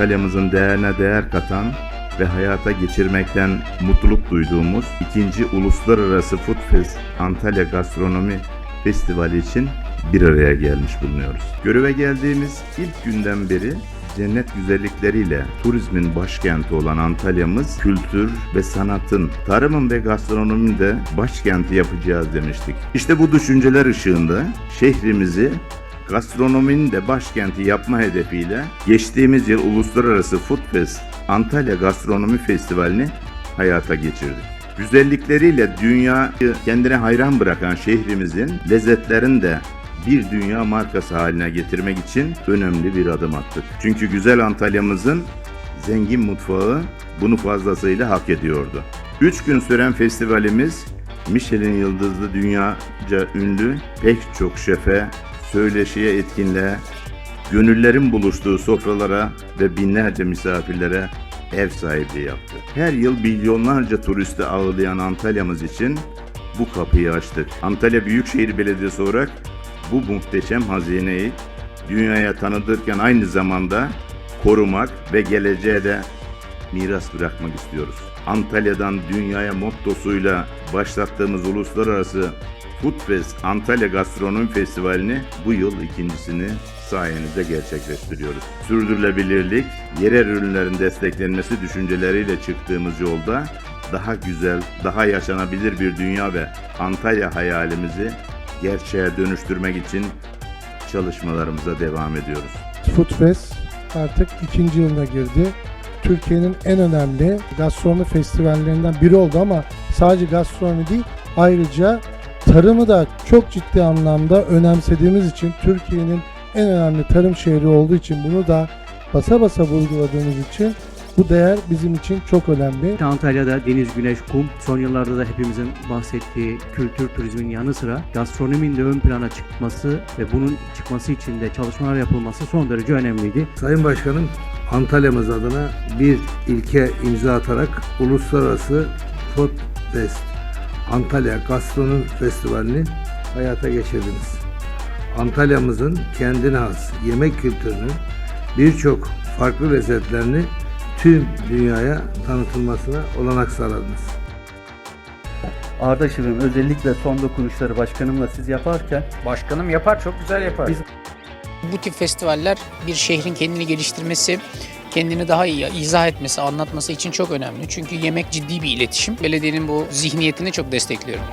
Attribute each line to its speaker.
Speaker 1: Antalya'mızın değerine değer katan ve hayata geçirmekten mutluluk duyduğumuz ikinci Uluslararası Food Fest Antalya Gastronomi Festivali için bir araya gelmiş bulunuyoruz. Göreve geldiğimiz ilk günden beri cennet güzellikleriyle turizmin başkenti olan Antalya'mız kültür ve sanatın, tarımın ve gastronominin de başkenti yapacağız demiştik. İşte bu düşünceler ışığında şehrimizi gastronominin de başkenti yapma hedefiyle geçtiğimiz yıl Uluslararası Food Fest Antalya Gastronomi Festivali'ni hayata geçirdik. Güzellikleriyle dünyayı kendine hayran bırakan şehrimizin lezzetlerini de bir dünya markası haline getirmek için önemli bir adım attık. Çünkü güzel Antalya'mızın zengin mutfağı bunu fazlasıyla hak ediyordu. 3 gün süren festivalimiz Michelin yıldızlı dünyaca ünlü pek çok şefe, söyleşiye etkinliğe, gönüllerin buluştuğu sofralara ve binlerce misafirlere ev sahipliği yaptı. Her yıl milyonlarca turisti ağırlayan Antalya'mız için bu kapıyı açtık. Antalya Büyükşehir Belediyesi olarak bu muhteşem hazineyi dünyaya tanıtırken aynı zamanda korumak ve geleceğe de miras bırakmak istiyoruz. Antalya'dan dünyaya mottosuyla başlattığımız uluslararası Food Fest Antalya Gastronomi Festivali'ni bu yıl ikincisini sayenizde gerçekleştiriyoruz. Sürdürülebilirlik, yerel ürünlerin desteklenmesi düşünceleriyle çıktığımız yolda daha güzel, daha yaşanabilir bir dünya ve Antalya hayalimizi gerçeğe dönüştürmek için çalışmalarımıza devam ediyoruz.
Speaker 2: Foodfest artık ikinci yılına girdi. Türkiye'nin en önemli gastronomi festivallerinden biri oldu ama sadece gastronomi değil ayrıca tarımı da çok ciddi anlamda önemsediğimiz için Türkiye'nin en önemli tarım şehri olduğu için bunu da basa basa vurguladığımız için bu değer bizim için çok önemli.
Speaker 3: Antalya'da deniz, güneş, kum son yıllarda da hepimizin bahsettiği kültür turizmin yanı sıra gastronominin de ön plana çıkması ve bunun çıkması için de çalışmalar yapılması son derece önemliydi.
Speaker 4: Sayın Başkanım Antalya'mız adına bir ilke imza atarak Uluslararası Food Fest Antalya Gastronomi Festivali'ni hayata geçirdiniz. Antalya'mızın kendine has yemek kültürünün birçok farklı lezzetlerini tüm dünyaya tanıtılmasına olanak sağladınız.
Speaker 5: Arda Şirin özellikle son dokunuşları başkanımla siz yaparken
Speaker 6: Başkanım yapar, çok güzel yapar.
Speaker 5: Biz-
Speaker 7: Bu tip festivaller bir şehrin kendini geliştirmesi, kendini daha iyi izah etmesi, anlatması için çok önemli. Çünkü yemek ciddi bir iletişim. Belediyenin bu zihniyetini çok destekliyorum.